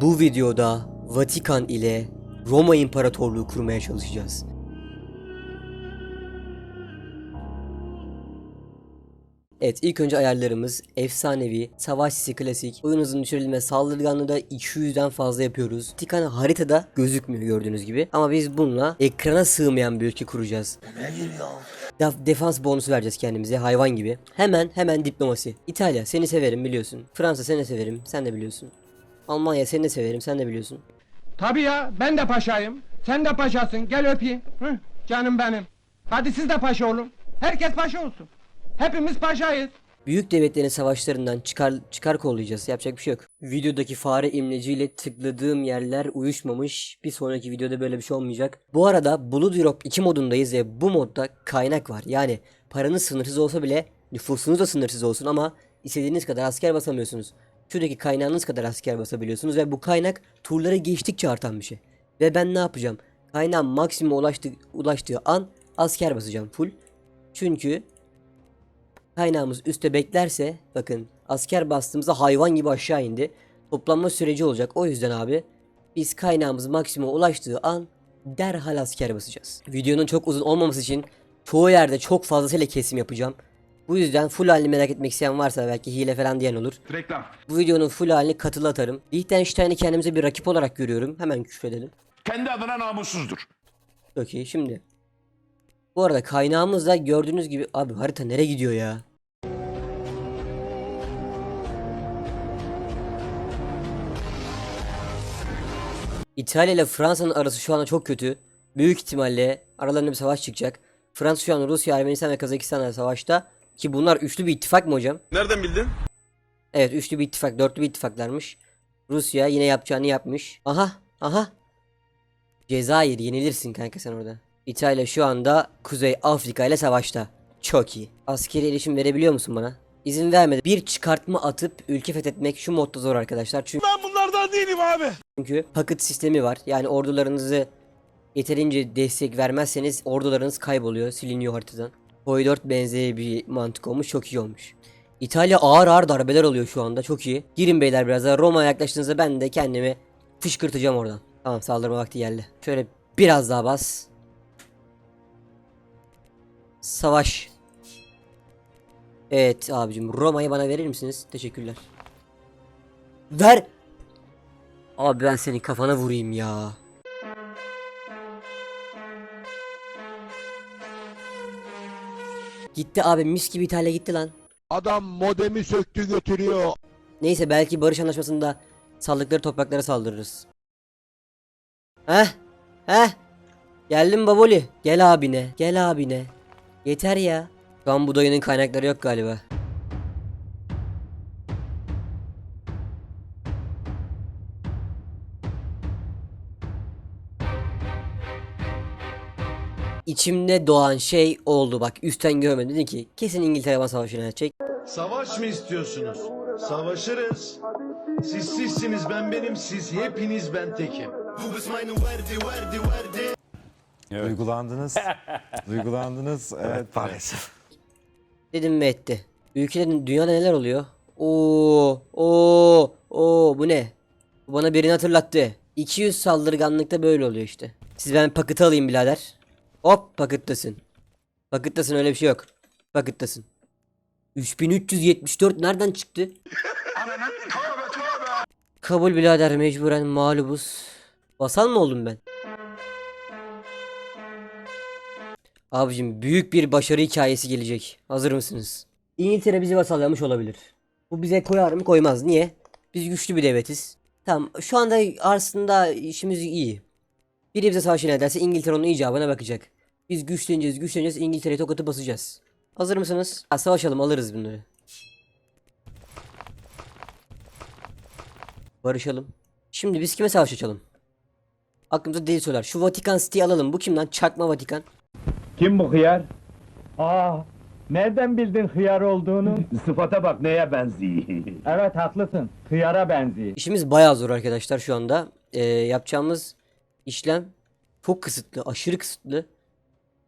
Bu videoda Vatikan ile Roma İmparatorluğu kurmaya çalışacağız. Evet ilk önce ayarlarımız efsanevi, savaş sisi klasik, oyun hızının düşürülme saldırganlığı da 200'den fazla yapıyoruz. Vatikan haritada gözükmüyor gördüğünüz gibi ama biz bununla ekrana sığmayan bir ülke kuracağız. Def- defans bonusu vereceğiz kendimize hayvan gibi. Hemen hemen diplomasi. İtalya seni severim biliyorsun. Fransa seni severim sen de biliyorsun. Almanya seni de severim sen de biliyorsun. Tabii ya ben de paşayım. Sen de paşasın gel öpeyim. Hı, canım benim. Hadi siz de paşa olun. Herkes paşa olsun. Hepimiz paşayız. Büyük devletlerin savaşlarından çıkar çıkar kollayacağız. Yapacak bir şey yok. Videodaki fare imleciyle tıkladığım yerler uyuşmamış. Bir sonraki videoda böyle bir şey olmayacak. Bu arada Blood Rock 2 modundayız ve bu modda kaynak var. Yani paranız sınırsız olsa bile nüfusunuz da sınırsız olsun ama istediğiniz kadar asker basamıyorsunuz. Şuradaki kaynağınız kadar asker basabiliyorsunuz ve bu kaynak turları geçtikçe artan bir şey. Ve ben ne yapacağım? Kaynağım maksimuma ulaştı, ulaştığı an asker basacağım full. Çünkü kaynağımız üstte beklerse bakın asker bastığımızda hayvan gibi aşağı indi. Toplanma süreci olacak. O yüzden abi biz kaynağımız maksimuma ulaştığı an derhal asker basacağız. Videonun çok uzun olmaması için çoğu yerde çok fazlasıyla kesim yapacağım. Bu yüzden full halini merak etmek isteyen varsa belki hile falan diyen olur. Reklam. Bu videonun full halini katıl atarım. Liechtenstein'i kendimize bir rakip olarak görüyorum. Hemen küfredelim. Kendi adına namussuzdur. Okey şimdi. Bu arada kaynağımız da gördüğünüz gibi abi harita nereye gidiyor ya? İtalya ile Fransa'nın arası şu anda çok kötü. Büyük ihtimalle aralarında bir savaş çıkacak. Fransa şu an Rusya, Ermenistan ve Kazakistan'la savaşta. Ki bunlar üçlü bir ittifak mı hocam? Nereden bildin? Evet üçlü bir ittifak, dörtlü bir ittifaklarmış. Rusya yine yapacağını yapmış. Aha, aha. Cezayir yenilirsin kanka sen orada. İtalya şu anda Kuzey Afrika ile savaşta. Çok iyi. Askeri erişim verebiliyor musun bana? İzin vermedi. Bir çıkartma atıp ülke fethetmek şu modda zor arkadaşlar. Çünkü Ben bunlardan değilim abi. çünkü paket sistemi var. Yani ordularınızı yeterince destek vermezseniz ordularınız kayboluyor, siliniyor haritadan. Koy 4 benzeri bir mantık olmuş, çok iyi olmuş. İtalya ağır ağır darbeler alıyor şu anda, çok iyi. Girin beyler biraz daha. Roma'ya yaklaştığınızda ben de kendimi fışkırtacağım oradan. Tamam saldırma vakti geldi. Şöyle biraz daha bas. Savaş. Evet abicim Roma'yı bana verir misiniz? Teşekkürler. Ver. Abi ben senin kafana vurayım ya. Gitti abi mis gibi İtalya gitti lan. Adam modemi söktü götürüyor. Neyse belki barış anlaşmasında saldıkları topraklara saldırırız. Heh. Heh. Geldim baboli. Gel abine. Gel abine. Yeter ya. Şu an bu dayının kaynakları yok galiba. İçimde doğan şey oldu bak üstten görmedim dedi ki kesin İngiltere bana savaş ilan edecek. Savaş mı istiyorsunuz? Savaşırız. Siz sizsiniz ben benim siz hepiniz ben tekim. Duygulandınız. Duygulandınız. Evet. Maalesef. Dedim mi etti. Ülkelerin dünyada neler oluyor? Oo, oo, oo bu ne? Bu bana birini hatırlattı. 200 saldırganlıkta böyle oluyor işte. Siz ben paketi alayım birader. Hop pakettasın. Pakettasın öyle bir şey yok. Pakettasın. 3374 nereden çıktı? Kabul birader mecburen mağlubuz. Basal mı oldum ben? Abicim büyük bir başarı hikayesi gelecek. Hazır mısınız? İngiltere bizi vasallamış olabilir. Bu bize koyar mı koymaz. Niye? Biz güçlü bir devletiz. Tamam şu anda aslında işimiz iyi. Biri bize savaş ederse İngiltere onun icabına bakacak. Biz güçleneceğiz güçleneceğiz İngiltere'ye tokatı basacağız. Hazır mısınız? Ha, savaşalım alırız bunları. Barışalım. Şimdi biz kime savaş açalım? Aklımıza deli söyler. Şu Vatikan City'yi alalım. Bu kim lan? Çakma Vatikan. Kim bu hıyar? Aa, nereden bildin hıyar olduğunu? Sıfata bak neye benziyor. evet haklısın. Hıyara benziyor. İşimiz bayağı zor arkadaşlar şu anda. Ee, yapacağımız işlem çok kısıtlı, aşırı kısıtlı.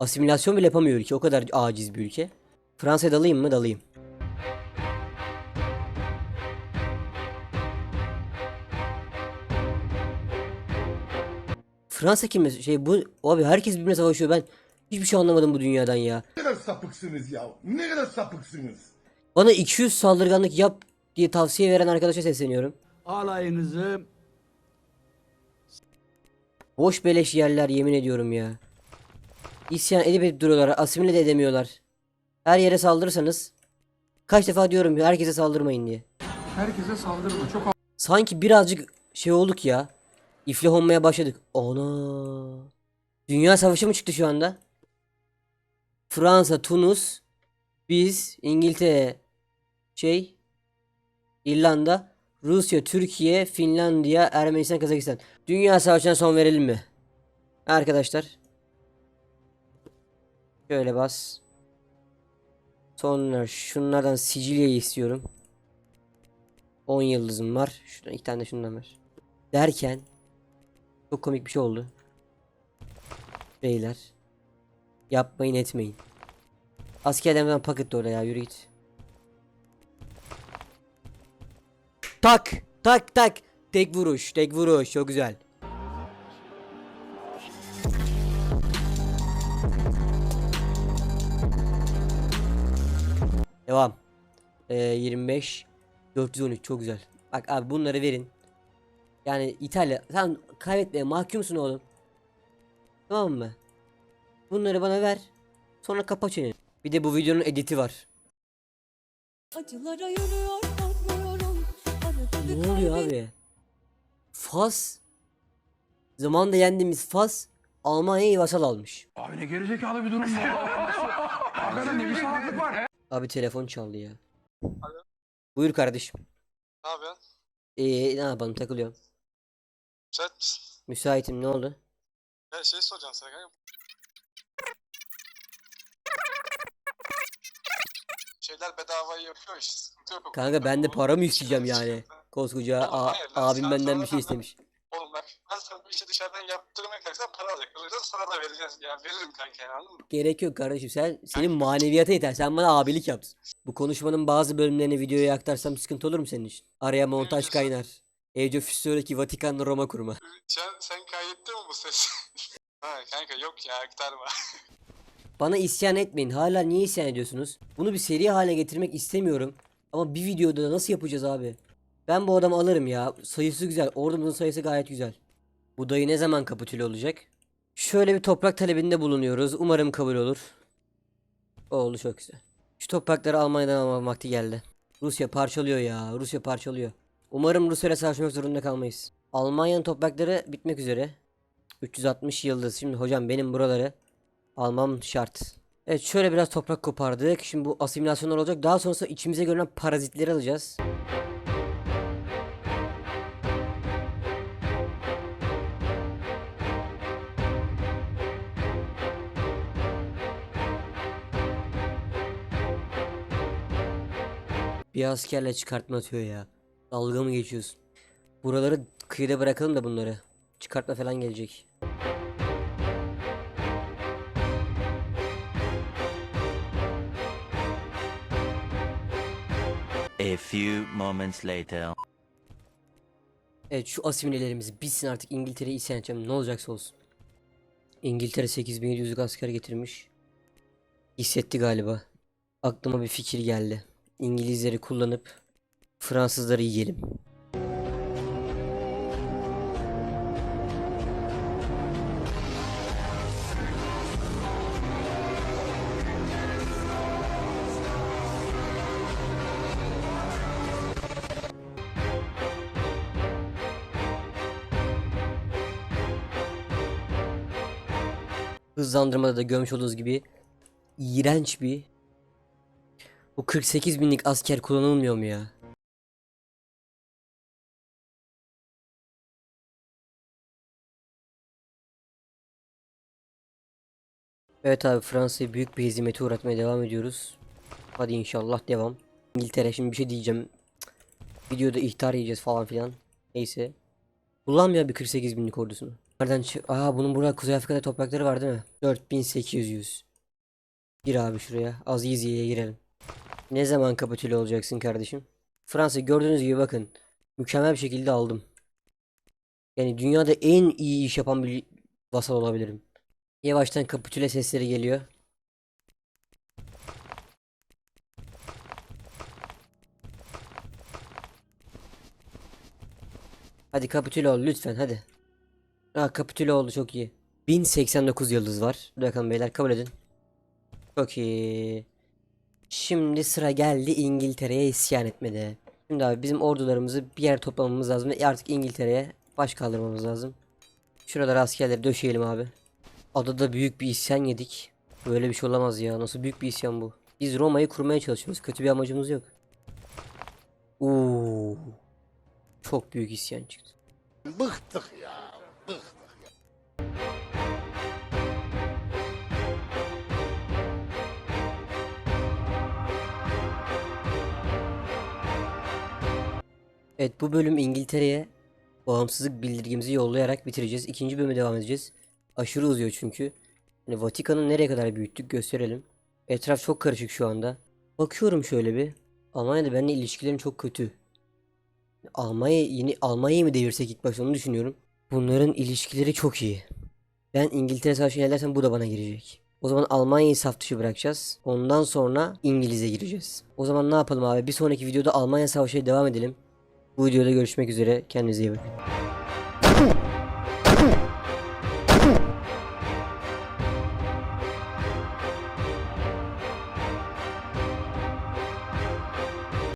Asimilasyon bile yapamıyor ülke. O kadar aciz bir ülke. Fransa'ya dalayım mı? Dalayım. Fransa kim şey bu abi herkes birbirine savaşıyor ben hiçbir şey anlamadım bu dünyadan ya. Ne kadar sapıksınız ya. Ne kadar sapıksınız. Bana 200 saldırganlık yap diye tavsiye veren arkadaşa sesleniyorum. alayınızı Boş beleş yerler yemin ediyorum ya. İsyan edip duruyorlar. Asimile de edemiyorlar. Her yere saldırırsanız kaç defa diyorum ya herkese saldırmayın diye. Herkese saldırma. Çok Sanki birazcık şey olduk ya. İflah olmaya başladık. Ana. Dünya savaşı mı çıktı şu anda? Fransa, Tunus, biz, İngiltere, şey, İrlanda, Rusya, Türkiye, Finlandiya, Ermenistan, Kazakistan. Dünya savaşına son verelim mi? Arkadaşlar. Şöyle bas. Sonra şunlardan Sicilya'yı istiyorum. 10 yıldızım var. Şuradan iki tane de şundan ver. Derken çok komik bir şey oldu. Beyler. Yapmayın etmeyin. Askerlerden paket de oraya ya yürü git. Tak tak tak. Tek vuruş tek vuruş çok güzel. Ee, 25 413 çok güzel. Bak abi bunları verin. Yani İtalya sen kaybetmeye mahkumsun oğlum. Tamam mı? Bunları bana ver. Sonra kapa çeneni. Bir de bu videonun editi var. Acılara yürüyor Ne oluyor abi? Fas Zamanında yendiğimiz Fas Almanya'yı vasal almış. Abi ne gerizekalı bir durum bu. Hakikaten ne bir salaklık var. Abi telefon çaldı ya. Buyur kardeşim. Ne yapıyorsun? Ee, ne yapalım takılıyorum. Müsait misin? Müsaitim ne oldu? Ya şey soracağım sana kanka. Şeyler bedavayı yapıyor işte. Sıkıntı yok. o Kanka ben de para mı isteyeceğim yani? Koskoca a- hayır lan, abim sen benden bir şey istemiş. Oğlum bak ben sana bu işi dışarıdan yaptırmaya kalksam para alacak. O yüzden sana da vereceğiz. Ya veririm kanka yani anladın mı? Gerek yok kardeşim sen senin maneviyata yeter sen bana abilik yaptın. Bu konuşmanın bazı bölümlerini videoya aktarsam sıkıntı olur mu senin için? Araya montaj kaynar. Age of History'deki Vatikan Roma kurma. Sen, sen kaydettin mi bu sesi? ha kanka yok ya aktarma. Bana isyan etmeyin. Hala niye isyan ediyorsunuz? Bunu bir seri haline getirmek istemiyorum. Ama bir videoda da nasıl yapacağız abi? Ben bu adamı alırım ya. Sayısı güzel. Ordumuzun sayısı gayet güzel. Bu dayı ne zaman kapitüle olacak? Şöyle bir toprak talebinde bulunuyoruz. Umarım kabul olur. Oldu çok güzel. Şu toprakları Almanya'dan alma vakti geldi. Rusya parçalıyor ya. Rusya parçalıyor. Umarım Rusya ile savaşmak zorunda kalmayız. Almanya'nın toprakları bitmek üzere. 360 yıldız. Şimdi hocam benim buraları almam şart. Evet şöyle biraz toprak kopardık. Şimdi bu asimilasyonlar olacak. Daha sonrasında içimize görünen parazitleri alacağız. Bir askerle çıkartma atıyor ya. Dalga mı geçiyorsun? Buraları kıyıda bırakalım da bunları. Çıkartma falan gelecek. A few moments later. Evet şu asimilelerimiz bitsin artık İngiltere'ye isyan edeceğim ne olacaksa olsun. İngiltere 8700'lük asker getirmiş. Hissetti galiba. Aklıma bir fikir geldi. İngilizleri kullanıp Fransızları yiyelim. Hızlandırmada da görmüş olduğunuz gibi iğrenç bir bu 48 binlik asker kullanılmıyor mu ya? Evet abi Fransa'yı büyük bir hezimete uğratmaya devam ediyoruz. Hadi inşallah devam. İngiltere şimdi bir şey diyeceğim. Videoda ihtar yiyeceğiz falan filan. Neyse. Kullanmıyor bir 48 binlik ordusunu. Nereden çık? Aa bunun burada Kuzey Afrika'da toprakları var değil mi? 4800. Gir abi şuraya. Az easy'ye girelim. Ne zaman kapitüle olacaksın kardeşim? Fransa gördüğünüz gibi bakın. Mükemmel bir şekilde aldım. Yani dünyada en iyi iş yapan bir vasal olabilirim. Yavaştan kapitüle sesleri geliyor. Hadi kapitüle ol lütfen hadi. Aa kapitüle oldu çok iyi. 1089 yıldız var. Bakalım beyler kabul edin. Çok iyi. Şimdi sıra geldi İngiltere'ye isyan etmede. Şimdi abi bizim ordularımızı bir yer toplamamız lazım ve artık İngiltere'ye baş kaldırmamız lazım. Şuralara askerleri döşeyelim abi. Adada büyük bir isyan yedik. Böyle bir şey olamaz ya. Nasıl büyük bir isyan bu? Biz Roma'yı kurmaya çalışıyoruz. Kötü bir amacımız yok. Oo. Çok büyük isyan çıktı. Bıktık ya. Bıktık. Evet bu bölüm İngiltere'ye bağımsızlık bildirgemizi yollayarak bitireceğiz. İkinci bölüme devam edeceğiz. Aşırı uzuyor çünkü. Hani Vatikan'ı nereye kadar büyüttük gösterelim. Etraf çok karışık şu anda. Bakıyorum şöyle bir. Almanya'da benimle ilişkilerim çok kötü. Almanya yeni Almanya'yı mı devirsek ilk başta onu düşünüyorum. Bunların ilişkileri çok iyi. Ben İngiltere savaşına ilerlersem bu da bana girecek. O zaman Almanya'yı saf dışı bırakacağız. Ondan sonra İngiliz'e gireceğiz. O zaman ne yapalım abi? Bir sonraki videoda Almanya savaşına devam edelim. Bu videoda görüşmek üzere. Kendinize iyi bakın.